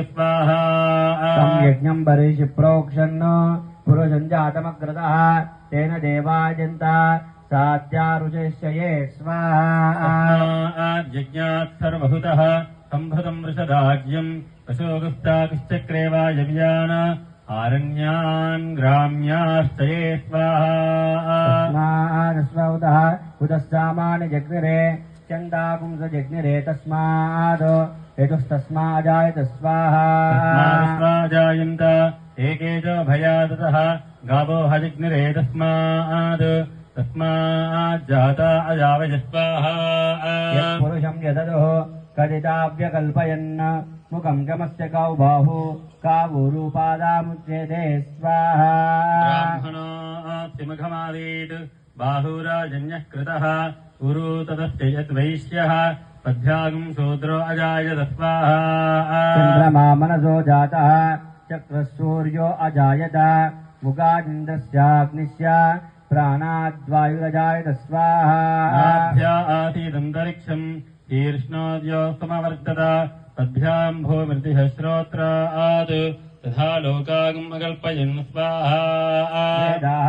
भुङ्क्ष्व स्वाहा तं यज्ञं बर्हिषि प्रोक्षन् पुरुषं जातमग्रतः तेन देवायन्त साध्यारुचिष्यये स्वाहा। यज्ञात् सर्वभूतः सम्भृतम् वृषदाज्यम् पशोगुस्ताकुश्चक्रे वा यव्यान आरण्यान् ग्राम्याश्चये स्वाहा। तस्मादस्वौतः कुतस्सामानि जग्निरे चन्दापुंस जग्निरे तस्माद् यतुस्तस्माजायत स्वाहा। तस्मादस्माजायन्त। एके च भयादतः। गावो हजिग्निरे तस्मात्। तस्माज्जाता अजावज स्वाहा। यत्पुरुषं यददुः कदिताव्यकल्पयन् मुखं गमस्य कौ बाहु। कावूरूपादामुच्यते स्वाहा। ब्राह्मणोऽप्तिमुखमादीत् बाहुराजन्यः कृतः। उरु तदस्य यद्वैश्यः पद्भ्यागम् शूद्रो अजायत स्वाहा चन्द्रमा मनसो जातः चक्रः सूर्यो अजायत मुखादिन्द्रस्याग्निश्च प्राणाद्वायुरजायत स्वाहा आभ्या आसीदन्तरिक्षम् शीर्ष्णोद्यो समवर्तत तद्भ्याम् भूमृतिः श्रोत्रात् तथा लोकागम् अकल्पयन् स्वाहा वेदाः